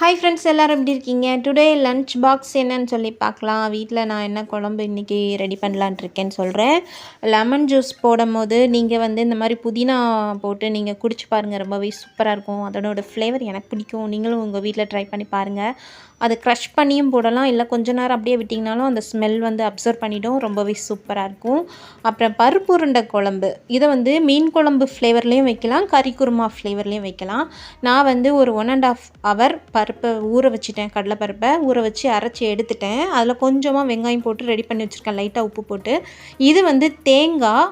Hi friends எல்லோரும் எப்படி இருக்கீங்க? டுடே லன்ச் பாக்ஸ் என்னன்னு சொல்லி பார்க்கலாம். வீட்டில் நான் என்ன குழம்பு இன்றைக்கி ரெடி பண்ணலான் இருக்கேன்னு சொல்கிறேன் லெமன் ஜூஸ் போடும் போது நீங்கள் வந்து இந்த மாதிரி புதினா போட்டு நீங்கள் குடிச்சு பாருங்கள் ரொம்பவே சூப்பராக இருக்கும். அதனோட ஃப்ளேவர் எனக்கு பிடிக்கும். நீங்களும் உங்கள் வீட்டில் ட்ரை பண்ணி பாருங்கள் அது க்ரஷ் பண்ணியும் போடலாம். இல்லை கொஞ்ச நேரம் அப்படியே விட்டிங்கனாலும் அந்த ஸ்மெல் வந்து அப்சர்வ் பண்ணிவிடும் ரொம்பவே சூப்பராக இருக்கும். அப்புறம் பருப்பு உருண்டை குழம்பு. இதை வந்து மீன் குழம்பு ஃப்ளேவர்லேயும் வைக்கலாம். கறி குருமா ஃப்ளேவர்லேயும் வைக்கலாம். நான் வந்து ஒரு ஒன் அண்ட் ஆஃப் ஹவர் பருப்பை ஊற வச்சுட்டேன் கடலைப்பருப்பை ஊற வச்சு அரைச்சி எடுத்துட்டேன். அதில் கொஞ்சமாக வெங்காயம் போட்டு ரெடி பண்ணி வச்சுருக்கேன். லைட்டாக உப்பு போட்டு. இது வந்து தேங்காய்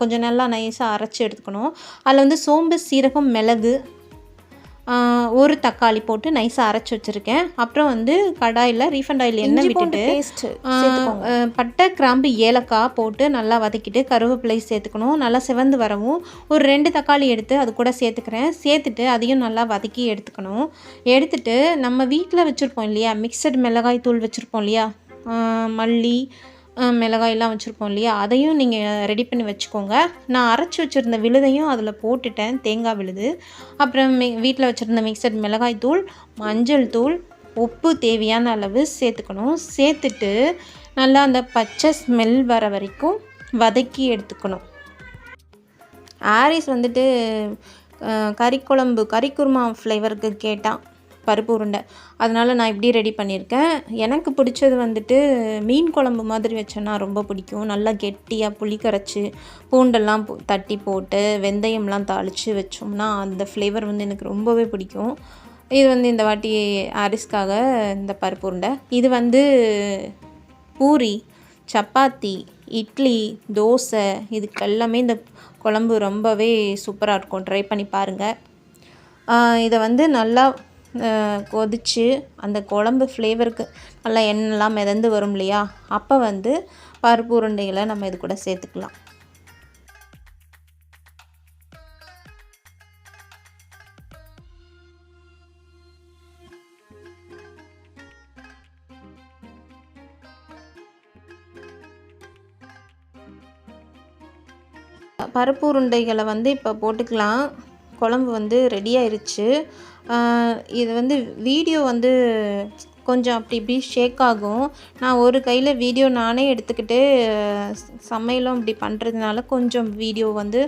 கொஞ்சம் நல்லா நைஸாக அரைச்சி எடுத்துக்கணும். அதில் வந்து சோம்பு சீரகம் மிளகு ஒரு தக்காளி போட்டு நைஸாக அரைச்சி வச்சுருக்கேன். அப்புறம் வந்து கடாயில் ரீஃபண்ட் ஆயில் எண்ணெய் விட்டுட்டு பட்டை கிராம்பு ஏலக்காய் போட்டு நல்லா வதக்கிட்டு கருவேப்பிலை சேர்த்துக்கணும். நல்லா சிவந்து வரவும் ஒரு ரெண்டு தக்காளி எடுத்து அது கூட சேர்த்துக்கிறேன். சேர்த்துட்டு அதையும் நல்லா வதக்கி எடுத்துக்கணும். எடுத்துட்டு நம்ம வீட்டில் வச்சுருப்போம் இல்லையா? மிக்சட் மிளகாய் தூள் வச்சுருப்போம் இல்லையா? மல்லி மிளகாயெல்லாம் வச்சுருப்போம் இல்லையா? அதையும் நீங்கள் ரெடி பண்ணி வச்சுக்கோங்க. நான் அரைச்சி வச்சுருந்த விழுதையும் அதில் போட்டுட்டேன். தேங்காய் விழுது. அப்புறம் மி வீட்டில் வச்சுருந்த மிக்சர் மிளகாய் தூள் மஞ்சள் தூள் உப்பு தேவையான அளவு சேர்த்துக்கணும். சேர்த்துட்டு நல்லா அந்த பச்சை ஸ்மெல் வர வரைக்கும் வதக்கி எடுத்துக்கணும். ஆரிஸ் வந்துட்டு கறி குழம்பு கறி குருமா ஃப்ளேவருக்கு கேட்டான் பருப்பு உருண்டை. அதனால் நான் இப்படி ரெடி பண்ணியிருக்கேன். எனக்கு பிடிச்சது வந்துட்டு மீன் குழம்பு மாதிரி வச்சேன்னா ரொம்ப பிடிக்கும். நல்லா கெட்டியாக புளி கரைச்சி பூண்டெல்லாம் தட்டி போட்டு வெந்தயம்லாம் தாளித்து வச்சோம்னா அந்த ஃப்ளேவர் வந்து எனக்கு ரொம்பவே பிடிக்கும். இது வந்து இந்த வாட்டி அரிஸ்க்காக இந்த பருப்பு உருண்டை. இது வந்து பூரி சப்பாத்தி இட்லி தோசை இதுக்கெல்லாமே இந்த குழம்பு ரொம்பவே சூப்பராக இருக்கும். ட்ரை பண்ணி பாருங்கள் இதை வந்து நல்லா கொதித்து அந்த குழம்பு ஃப்ளேவருக்கு நல்லா எண்ணெய்லாம் மிதந்து வரும் இல்லையா? அப்போ வந்து பருப்பு உருண்டைகளை நம்ம இது கூட சேர்த்துக்கலாம். பருப்பு உருண்டைகளை வந்து இப்போ போட்டுக்கலாம். குழம்பு வந்து ரெடி ஆயிடுச்சு இது வந்து வீடியோ வந்து கொஞ்சம் அப்படி இப்படி ஷேக் ஆகும். நான் ஒரு கையில் வீடியோ நானே எடுத்துக்கிட்டு சமையலும் இப்படி பண்ணுறதுனால கொஞ்சம் வீடியோ வந்து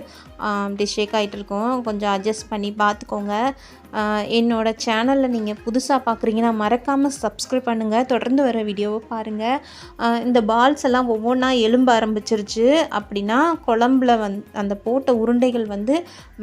அப்படி ஷேக் ஆகிட்டு இருக்கும். கொஞ்சம் அட்ஜஸ்ட் பண்ணி பார்த்துக்கோங்க என்னோடய சேனலில் நீங்கள் புதுசாக பார்க்குறீங்கன்னா மறக்காமல் சப்ஸ்கிரைப் பண்ணுங்கள் தொடர்ந்து வர வீடியோவை பாருங்கள் இந்த பால்ஸ் எல்லாம் ஒவ்வொன்றா எலும்ப ஆரம்பிச்சிருச்சு. அப்படின்னா குழம்புல வந் அந்த போட்ட உருண்டைகள் வந்து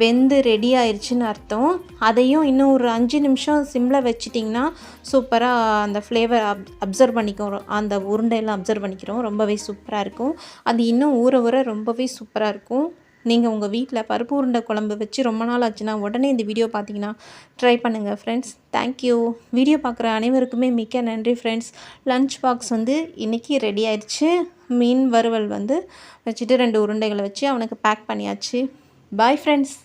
வெந்து ரெடி ஆயிடுச்சுன்னு அர்த்தம். அதையும் இன்னும் ஒரு அஞ்சு நிமிஷம் சிம்மில் வச்சிட்டிங்கன்னா சூப்பராக அந்த ஃப்ளேவர் அப் அப்சர்வ் பண்ணிக்கிறோம். அந்த உருண்டையெல்லாம் அப்சர்வ் பண்ணிக்கிறோம். ரொம்பவே சூப்பராக இருக்கும். அது இன்னும் ஊற ஊற ரொம்பவே சூப்பராக இருக்கும். நீங்கள் உங்கள் வீட்டில் பருப்பு உருண்டை குழம்பு வச்சு ரொம்ப நாள் ஆச்சுன்னா உடனே இந்த வீடியோ பார்த்தீங்கன்னா ட்ரை பண்ணுங்கள் ஃப்ரெண்ட்ஸ் தேங்க்யூ வீடியோ பார்க்குற அனைவருக்குமே மிக்க நன்றி ஃப்ரெண்ட்ஸ் லன்ச் பாக்ஸ் வந்து இன்றைக்கி ரெடி ஆயிடுச்சு. மீன் வறுவல் வந்து வச்சுட்டு ரெண்டு உருண்டைகளை வச்சு அவனுக்கு பேக் பண்ணியாச்சு. Bye friends